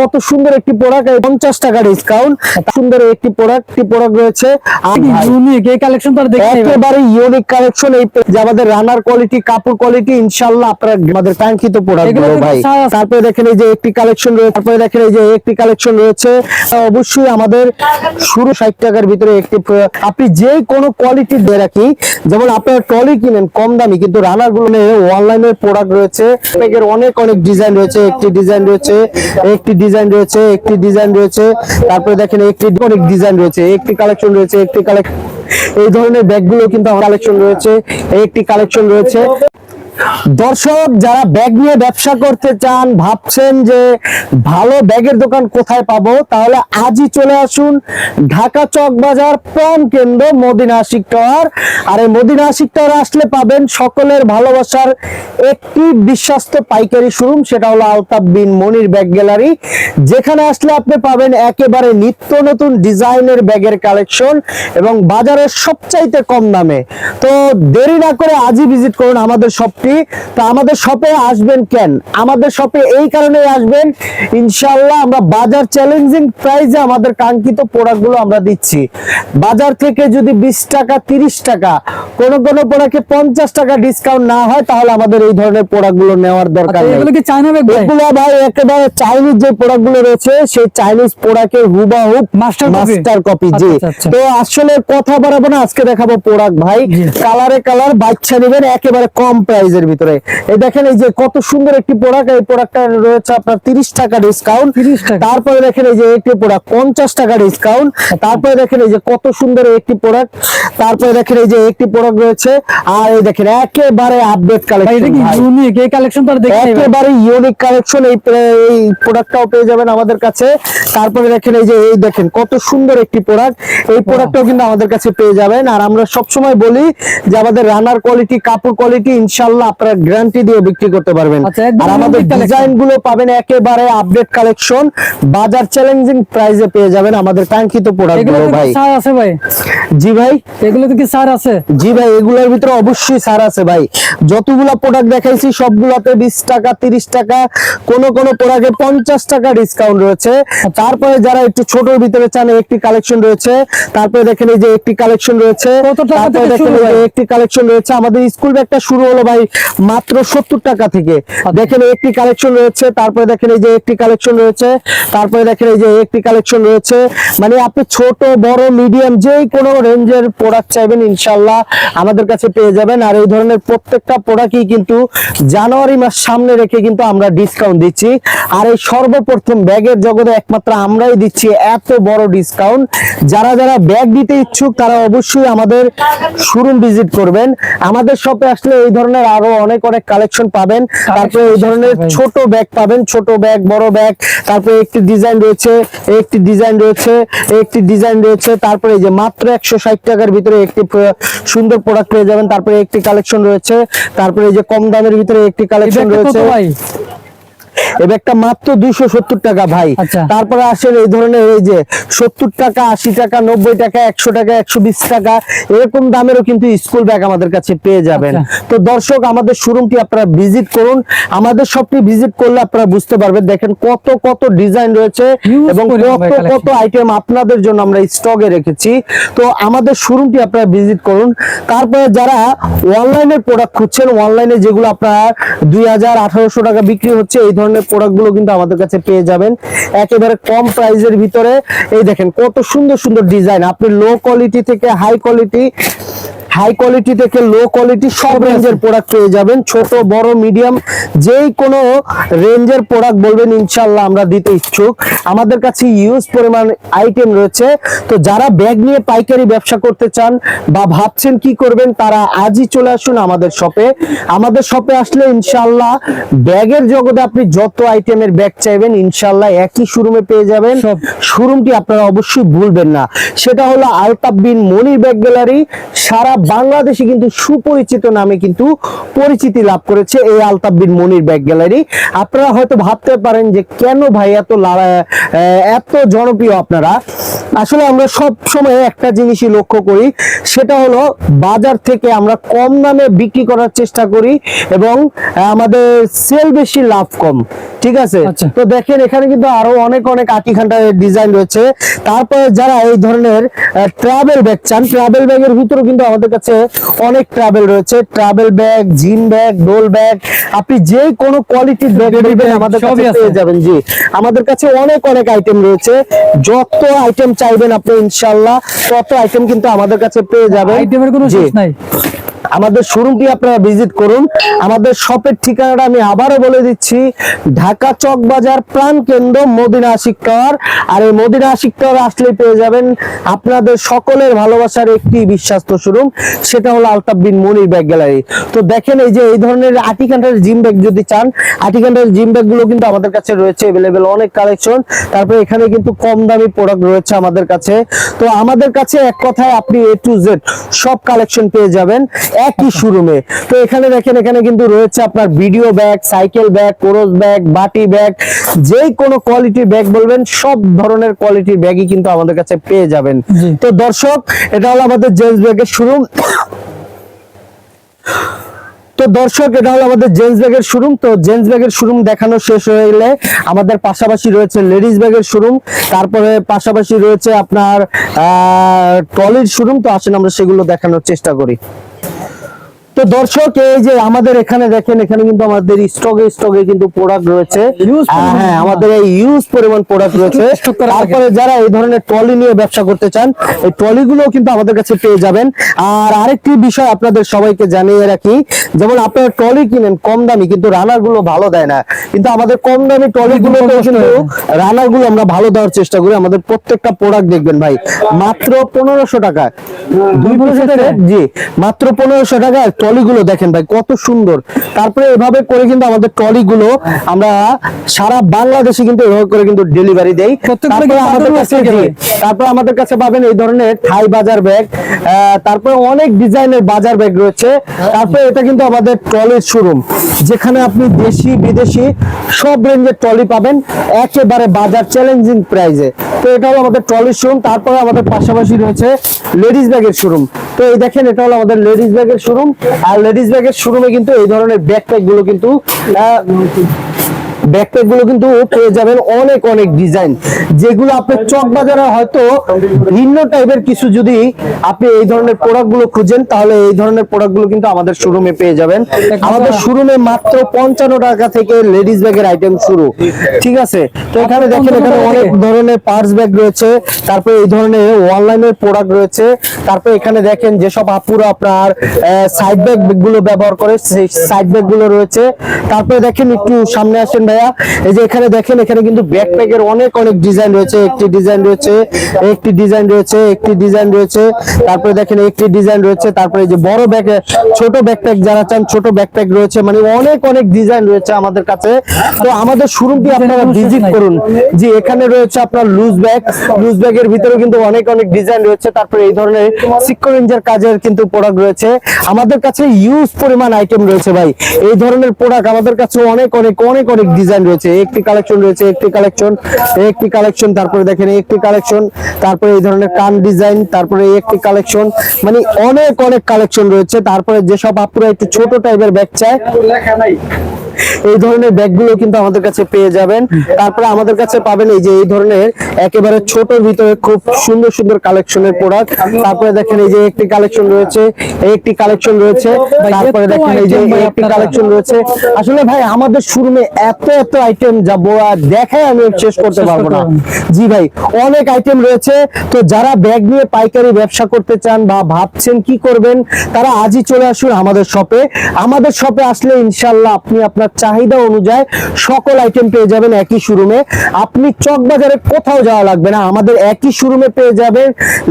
কত সুন্দর একটি প্রোডাক্ট পঞ্চাশ টাকা ডিসকাউন্ট সুন্দর একটি প্রোডাক্ট প্রোডাক্ট রয়েছে। ইউনিক এই কালেকশন তো। একেবারে ইউনিক কালেকশন এই যে আমাদের রানার কোয়ালিটি কাপড় কোয়ালিটি ইনশাআল্লাহ আপনারা আমাদের কাঙ্ক্ষিত প্রোডাক্টগুলো ভাই। তারপরে দেখেন এই যে একটি কালেকশন রয়েছে তারপরে দেখেন এই যে একটি কালেকশন রয়েছে। অবশ্যই আমাদের শুরু ষাট টাকার ভিতরে একটি আপনি যে কোনো কোয়ালিটি দিয়ে রাখি যেমন আপনারা ট্রলি কিনেন কম দামি কিন্তু রানারগুলো অনলাইনের প্রোডাক্ট রয়েছে। অনেক অনেক ডিজাইন রয়েছে একটি ডিজাইন রয়েছে একটি ডিজাইন রয়েছে, একটি ডিজাইন রয়েছে, তারপরে দেখেন একটি অনেক ডিজাইন রয়েছে, একটি কালেকশন রয়েছে, একটি কালেকশন এই ধরনের ব্যাগগুলো কিন্তু আমার কালেকশন রয়েছে, একটি কালেকশন রয়েছে। দর্শক, যারা ব্যাগ নিয়ে ব্যবসা করতে চান, ভাবছেন যে ভালো ব্যাগের দোকান কোথায় পাবো, তাহলে আজই চলে আসুন ঢাকা চক বাজার প্রাণ কেন্দ্র মদিনা আশিক টাওয়ার। আর এই মদিনা আশিক টাওয়ার আসলে পাবেন সকলের ভালোবাসার একটি বিশ্বস্ত পাইকারি শোরুম, সেটা হলো আলতাফ বিন মনির ব্যাগ গ্যালারি। যেখানে আসলে আপনি পাবেন একেবারে নিত্য নতুন ডিজাইনের ব্যাগের কালেকশন এবং বাজারের সবচাইতে কম দামে। তো দেরি না করে আজই ভিজিট করুন আমাদের শপটি তো আমাদের শপে আসবেন কেন? আমাদের শপে এই কারণে আসবেন। ইনশাআল্লাহ আমরা বাজার চ্যালেঞ্জিং প্রাইসে আমাদের কাঙ্ক্ষিত প্রোডাক্টগুলো আমরা দিচ্ছি। বাজার থেকে যদি বিশ টাকা তিরিশ টাকা কোন কোন প্রোডাক্টে পঞ্চাশ টাকা ডিসকাউন্ট না হয় তাহলে আমাদের এই ধরনের প্রোডাক্টগুলো নেওয়ার দরকার আচ্ছা, নেই। এগুলো ভাই? একেবারে চাইনিজ যে প্রোডাক্টগুলো রয়েছে সেই চাইনিজ প্রোডাক্টের হুবাহুব? মাস্টার কপি জি। আচ্ছা, আচ্ছা। তো আসলে কথা বাড়াবো না আজকে দেখাবো প্রোডাক্ট ভাই। কালারে কালার বাচ্চা নেবেন একেবারে কম প্রাইজের ভিতরে। এই দেখেন এই যে কত সুন্দর একটি প্রোডাক্ট এই প্রোডাক্টটা রয়েছে আপনার তিরিশ টাকা ডিসকাউন্ট 30 টাকা। তারপরে দেখেন এই যে একটি প্রোডাক্ট পঞ্চাশ টাকা ডিসকাউন্ট তারপরে দেখেন এই যে কত সুন্দর একটি প্রোডাক্ট তারপরে দেখেন এই যে একটি প্রোডাক্ট রয়েছে। আর এই দেখেন একেবারে আপডেট ভাই এটা কালেকশন কি ইউনিক এই কালেকশন তো আর দেখতে একেবারে ইউনিক কালেকশন এই এই প্রোডাক্টটাও পেয়ে যাবেন আমাদের কাছে। তারপরে দেখেন এই যে এই দেখেন কত সুন্দর একটি প্রোডাক্ট এই প্রোডাক্টটাও কিন্তু আমাদের কাছে পেয়ে যাবেন। আর আমরা সব সময় বলি যে আমাদের রানার কোয়ালিটি কাপড় কোয়ালিটি ইনশাআল্লাহ আপনারা গ্যারান্টি দিয়ে বিক্রি করতে পারবেন। আচ্ছা, আর আমাদের ডিজাইনগুলো পাবেন একেবারে আপডেট কালেকশন বাজার চ্যালেঞ্জিং প্রাইসে পেয়ে যাবেন আমাদের কাঙ্ক্ষিত প্রোডাক্টগুলো ভাই। সার আছে ভাই? জি ভাই। এগুলো কি সার আছে? জি ভাই এগুলোর ভিতরে অবশ্যই ছাড় আছে ভাই। যতগুলা প্রোডাক্ট দেখাইছি সবগুলাতে বিশ টাকা তিরিশ টাকা কোন কোন প্রোডাক্টে পঞ্চাশ টাকা ডিসকাউন্ট রয়েছে। তারপরে যারা একটু ছোটর ভিতরে চান একটি কালেকশন রয়েছে। তারপরে দেখেন এই যে একটি কালেকশন রয়েছে। কত টাকা থেকে শুরু? একটি কালেকশন রয়েছে। আমাদের স্কুল ব্যাগটা শুরু হলো ভাই মাত্র সত্তর টাকা থেকে। দেখেন একটি কালেকশন রয়েছে, তারপরে দেখেন এই যে একটি কালেকশন রয়েছে, তারপরে দেখেন এই যে একটি কালেকশন রয়েছে। মানে আপনি ছোট, বড় মিডিয়াম যে কোনো রেঞ্জের প্রোডাক্ট চাইবেন ইনশাল্লাহ আমাদের কাছে পেয়ে যাবেন। আর এই ধরনের প্রত্যেকটা প্রোডাক্টই কিন্তু জানুয়ারি মাস সামনে রেখে কিন্তু আমরা ডিসকাউন্ট দিচ্ছি। আর এই সর্বপ্রথম ব্যাগের জগতে একমাত্র আমরাই দিচ্ছি এত বড় ডিসকাউন্ট যারা যারা ব্যাগ দিতে ইচ্ছুক, তারা অবশ্যই আমাদের শোরুম ভিজিট করবেন। আমাদের শপে আসলে এই ধরনের আরও অনেক অনেক কালেকশন পাবেন। তারপরে এই ধরনের ছোট ব্যাগ পাবেন ছোট ব্যাগ বড় ব্যাগ তারপরে একটি ডিজাইন রয়েছে একটি ডিজাইন রয়েছে একটি ডিজাইন রয়েছে তারপরে এই যে মাত্র একশো ষাট টাকার ভিতরে একটি সুন্দর প্রোডাক্ট পেয়ে যাবেন তারপরে একটি কালেকশন রয়েছে তারপরে এই যে কম দামের ভিতরে একটি কালেকশন রয়েছে। ব্যাগটা মাত্র দুইশো সত্তর টাকা ভাই। আচ্ছা। তারপরে আসেন এই ধরনের এই যে সত্তর টাকা আশি টাকা নব্বই টাকা একশো টাকা একশো বিশ টাকা এরকম দামেরও কিন্তু স্কুল ব্যাগ আমাদের কাছে পেয়ে যাবেন। আচ্ছা। তো দর্শক আমাদের শোরুমটি আপনারা ভিজিট করুন। আমাদের শপটি ভিজিট করলে আপনারা বুঝতে পারবেন দেখেন কত কত ডিজাইন রয়েছে এবং কত কত আইটেম আপনাদের জন্য আমরা স্টকে রেখেছি। তো আমাদের শোরুমটি আপনারা ভিজিট করুন। তারপরে যারা অনলাইনে প্রোডাক্ট খুঁজছেন অনলাইনে যেগুলো আপনার দুই হাজার আঠারোশো টাকা বিক্রি হচ্ছে এই ধরনের প্রোডাক্টগুলো কিন্তু আমাদের কাছে পেয়ে যাবেন। একেবারে কম প্রাইসের ভিতরে। এই দেখেন কত সুন্দর সুন্দর ডিজাইন আপনি লো কোয়ালিটি থেকে হাই কোয়ালিটি হাই কোয়ালিটি থেকে লো কোয়ালিটি সব রেঞ্জের প্রোডাক্ট পেয়ে যাবেন। ছোট বড় মিডিয়াম যেই কোনো রেঞ্জের প্রোডাক্ট বলবেন ইনশাল্লাহ আমরা দিতে ইচ্ছুক। আমাদের কাছে ইউজ পরিমাণ আইটেম রয়েছে। তো যারা ব্যাগ নিয়ে পাইকারি ব্যবসা করতে চান বা ভাবছেন কি করবেন তারা আজই চলে আসুন আমাদের শপে আমাদের শপে আসলে ইনশাল্লাহ ব্যাগের জগতে আপনি যত আইটেমের ব্যাগ চাইবেন ইনশাল্লাহ একই শোরুমে পেয়ে যাবেন। শোরুমটি আপনারা অবশ্যই ভুলবেন না। সেটা হলো আলতাফ বিন মনির ব্যাগ গ্যালারি সারা বাংলাদেশে কিন্তু সুপরিচিত নামে কিন্তু পরিচিতি লাভ করেছে এই আলতাফ্বিন মনির ব্যাগ গ্যালারি। আপনারা হয়তো ভাবতে পারেন যে কেন ভাই এত এত জনপ্রিয় আপনারা? আসলে আমরা সব সময় একটা জিনিসই লক্ষ্য করি, সেটা হলো বাজার থেকে আমরা কম দামে বিক্রি করার চেষ্টা করি এবং আমাদের সেল বেশি, লাভ কম। ঠিক আছে? আচ্ছা। তো দেখেন এখানে কিন্তু আরও অনেক অনেক আটি খান্ডার ডিজাইন রয়েছে। তারপরে যারা এই ধরনের ট্রাভেল ব্যাগ চান ট্রাভেল ব্যাগের ভিতরে কিন্তু আমাদের কাছে অনেক ট্রাভেল রয়েছে। ট্রাভেল ব্যাগ জিম ব্যাগ ডোল ব্যাগ আপনি যে কোনো কোয়ালিটির ব্যাগ নেবেন আমাদের কাছে পেয়ে যাবেন জি। আমাদের কাছে অনেক অনেক আইটেম রয়েছে। যত আইটেম চাইবেন আপনি ইনশাল্লাহ তত আইটেম কিন্তু আমাদের কাছে পেয়ে যাবেন। আইটেমের কোনো শেষ নাই। আমাদের শোরুমটি আপনারা ভিজিট করুন। আমাদের শপের ঠিকানাটা আমি আবারও বলে দিচ্ছি। ঢাকা চক বাজার প্রাণ কেন্দ্র মদিনা টাওয়ার। আর এই মদিনা আশিক টাওয়ার আসলে পেয়ে যাবেন আপনাদের সকলের ভালোবাসার একটি বিশ্বস্ত শোরুম। সেটা হলো আলতাফ বিন মনির ব্যাগ গ্যালারি। তো দেখেন এই যে এই ধরনের আটিকান্ডার জিম ব্যাগ যদি চান আটিকান্ডার জিম ব্যাগগুলো কিন্তু আমাদের কাছে রয়েছে এভেলেবেল অনেক কালেকশন তারপরে এখানে কিন্তু কম দামি প্রোডাক্ট রয়েছে আমাদের কাছে। তো আমাদের কাছে এক কথায় আপনি এ টু জেড সব কালেকশন পেয়ে যাবেন। একই শোরুমে তো এখানে দেখেন এখানে কিন্তু রয়েছে আপনার video bag cycle bag কোরস bag বাটি ব্যাগ যে কোনো কোয়ালিটির ব্যাগ বলবেন সব ধরনের কোয়ালিটির ব্যাগই কিন্তু আমাদের কাছে পেয়ে যাবেন। তো দর্শক এটা হলো আমাদের জেন্টস ব্যাগের শোরুম তো দর্শক এটা হলো আমাদের জেন্টস ব্যাগের শোরুম তো জেন্টস ব্যাগের শোরুম দেখানো শেষ হয়ে গেলে আমাদের পাশাপাশি রয়েছে লেডিস ব্যাগের শোরুম তারপরে পাশাপাশি রয়েছে আপনার ট্রলির শোরুম তো আসেন আমরা সেগুলো দেখানোর চেষ্টা করি। তো দর্শক এই যে আমাদের এখানে দেখেন এখানে কিন্তু আমাদের স্টকে স্টকে কিন্তু প্রোডাক্ট রয়েছে। হ্যাঁ আমাদের এই ইউজ পরিমাণ প্রোডাক্ট রয়েছে। তারপরে যারা এই ধরনের ট্রলি নিয়ে ব্যবসা করতে চান এই ট্রলিগুলো কিন্তু আমাদের কাছে পেয়ে যাবেন। আর আরেকটি বিষয় আপনাদের সবাইকে জানিয়ে রাখি যেমন আপনারা ট্রলি কিনেন কম দামি কিন্তু রানারগুলো ভালো দেয় না। কিন্তু আমাদের কম দামি ট্রলি গুলো কিন্তু রানারগুলো আমরা ভালো দেওয়ার চেষ্টা করি। আমাদের প্রত্যেকটা প্রোডাক্ট দেখবেন ভাই। মাত্র পনেরোশো টাকা। দুই পনেরোশো টাকা জি মাত্র পনেরোশো টাকা ট্রলি গুলো দেখেন ভাই কত সুন্দর। তারপরে এভাবে করে কিন্তু আমাদের ট্রলি গুলো আমরা সারা বাংলাদেশে কিন্তু এভাবে করে কিন্তু ডেলিভারি দেই। আমাদের কাছে। তারপর আমাদের কাছে পাবেন এই ধরনের থাই বাজার ব্যাগ তারপরে অনেক ডিজাইনের বাজার ব্যাগ রয়েছে। তারপরে এটা কিন্তু আমাদের ট্রলির শোরুম যেখানে আপনি দেশি বিদেশি সব রেঞ্জের ট্রলি পাবেন একেবারে বাজার চ্যালেঞ্জিং প্রাইজে তো এটা হলো আমাদের ট্রলির শোরুম তারপরে আমাদের পাশাপাশি রয়েছে লেডিস ব্যাগের শোরুম তো এই দেখেন এটা হলো আমাদের লেডিস ব্যাগের শোরুম আর লেডিস ব্যাগের শোরুমে কিন্তু এই ধরনের ব্যাগ প্যাকগুলো কিন্তু ব্যাকপ্যাকগুলো কিন্তু পেয়ে যাবেন অনেক অনেক ডিজাইন যেগুলো আপনার চক বাজারে হয়তো ভিন্ন টাইপের কিছু যদি আপনি এই ধরনের প্রোডাক্টগুলো খুঁজেন তাহলে এই ধরনের প্রোডাক্টগুলো কিন্তু আমাদের শোরুমে পেয়ে যাবেন। আমাদের শোরুমে মাত্র পঞ্চান্ন টাকা থেকে লেডিস ব্যাগের আইটেম শুরু। ঠিক আছে? তো এখানে দেখেন এখানে অনেক ধরনের পার্স ব্যাগ রয়েছে তারপরে এই ধরনের অনলাইনের প্রোডাক্ট রয়েছে তারপরে এখানে দেখেন যেসব আপুরা আপনার সাইড ব্যাগগুলো ব্যবহার করে সেই সাইড ব্যাগগুলো রয়েছে। তারপরে দেখেন একটু সামনে আসেন ভাইয়া, এই যে এখানে দেখেন, এখানে কিন্তু ব্যাকপ্যাকের অনেক অনেক ডিজাইন রয়েছে। একটি ডিজাইন রয়েছে, একটি ডিজাইন রয়েছে, একটি ডিজাইন রয়েছে। তারপরে দেখেন, একটি ডিজাইন রয়েছে। তারপরে যে বড় ব্যাগ ছোট ব্যাকপ্যাক যারা চান ছোট ব্যাকপ্যাক রয়েছে। মানে অনেক অনেক ডিজাইন রয়েছে আমাদের কাছে। তো আমাদের শোরুমটি আপনারা ভিজিট করুন। জি, এখানে রয়েছে আপনার লুজ ব্যাগ লুজ ব্যাগের ভিতরে কিন্তু অনেক অনেক ডিজাইন রয়েছে। তারপরে এই ধরনের সিকো রেঞ্জের কাজের কিন্তু প্রোডাক্ট রয়েছে। আমাদের কাছে ইউজ পরিমাণ আইটেম রয়েছে ভাই। এই ধরনের প্রোডাক্ট আমাদের কাছে অনেক অনেক অনেক অনেক ডিজাইন রয়েছে, একটি কালেকশন রয়েছে, একটি কালেকশন একটি কালেকশন তারপরে দেখেন একটি কালেকশন তারপরে এই ধরনের কান ডিজাইন তারপরে একটি কালেকশন মানে অনেক অনেক কালেকশন রয়েছে। তারপরে যেসব আপুরা একটু ছোট টাইপের ব্যাগ চায় এই ধরনের ব্যাগগুলো কিন্তু আমাদের কাছে পেয়ে যাবেন। তারপরে আমাদের কাছে পাবেন এই যে এই ধরনের একেবারে ছোটর ভিতরে খুব সুন্দর সুন্দর কালেকশনের প্রোডাক্ট তারপরে দেখেন এই যে একটি কালেকশন রয়েছে একটি কালেকশন রয়েছে তারপরে দেখেন এই যে একটি কালেকশন রয়েছে। আসলে ভাই আমাদের শোরুমে এত এত আইটেম যাব আর দেখাই আমি শেষ করতে পারব না। পারব না। জি ভাই অনেক আইটেম রয়েছে। তো যারা ব্যাগ নিয়ে পাইকারি ব্যবসা করতে চান বা ভাবছেন কি করবেন তারা আজই চলে আসুন আমাদের শপে আমাদের শপে আসলে ইনশাল্লাহ আপনি আপনার চাহিদা অনুযায়ী সকল আইটেম পেয়ে যাবেন একই শোরুমে আপনি চক বাজারে কোথাও যাওয়া লাগবে না, আমাদের একই শোরুমে পেয়ে যাবেন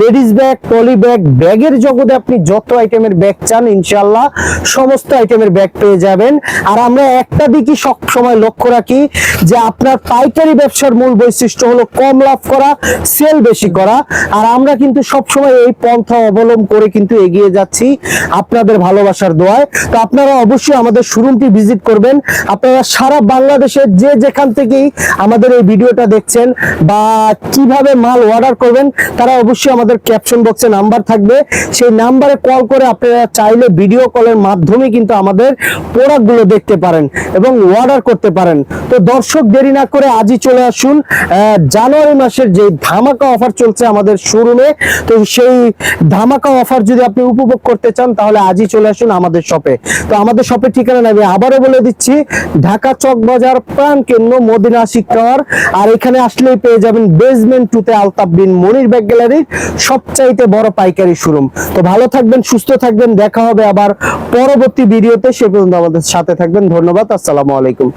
লেডিস ব্যাগ টলি ব্যাগ ব্যাগের জগতে আপনি যত আইটেমের ব্যাগ চান ইনশাল্লাহ সমস্ত আইটেমের ব্যাগ পেয়ে যাবেন। আর আমরা একটা দিকই সব সময় লক্ষ্য রাখি যে আপনার পাইকারি ব্যবসার মূল বৈশিষ্ট্য হলো কম লাভ করা সেল বেশি করা। আর আমরা কিন্তু সব সময় এই পন্থা অবলম্বন করে কিন্তু এগিয়ে যাচ্ছি আপনাদের ভালোবাসার দোয়ায়। তো আপনারা অবশ্যই আমাদের শোরুমটি ভিজিট করবেন। আপনারা সারা বাংলাদেশের যে যেখান থেকেই আমাদের এই ভিডিওটা দেখছেন বা কীভাবে মাল অর্ডার করবেন, তারা অবশ্যই আমাদের ক্যাপশন বক্সে নাম্বার থাকবে। সেই নাম্বারে কল করে আপনারা চাইলে ভিডিও কলের মাধ্যমে কিন্তু আমাদের প্রোডাক্টগুলো দেখতে পারেন এবং অর্ডার করতে পারেন। তো দর্শক, দেরি না করে আজই চলে আসুন। জানুয়ারি মাসের যে ধামাকা অফার চলছে আমাদের শোরুমে তো সেই ধামাকা অফার যদি আপনি উপভোগ করতে চান, তাহলে আজই চলে আসুন আমাদের শপে তো আমাদের শপের ঠিকানা নেবে আবারও বলে দিচ্ছি ঢাকা চক বাজার প্রাণ কেন্দ্র, মদিনা শিক্ষার আর এখানে আসলেই পেয়ে যাবেন বেজমেন্ট টুতে আলতাফ বিন মনির ব্যাগ গ্যালারির সবচাইতে বড় পাইকারি শোরুম তো ভালো থাকবেন, সুস্থ থাকবেন, দেখা হবে আবার পরবর্তী ভিডিওতে সে পর্যন্ত আমাদের সাথে থাকবেন, ধন্যবাদ, আসসালামু আলাইকুম।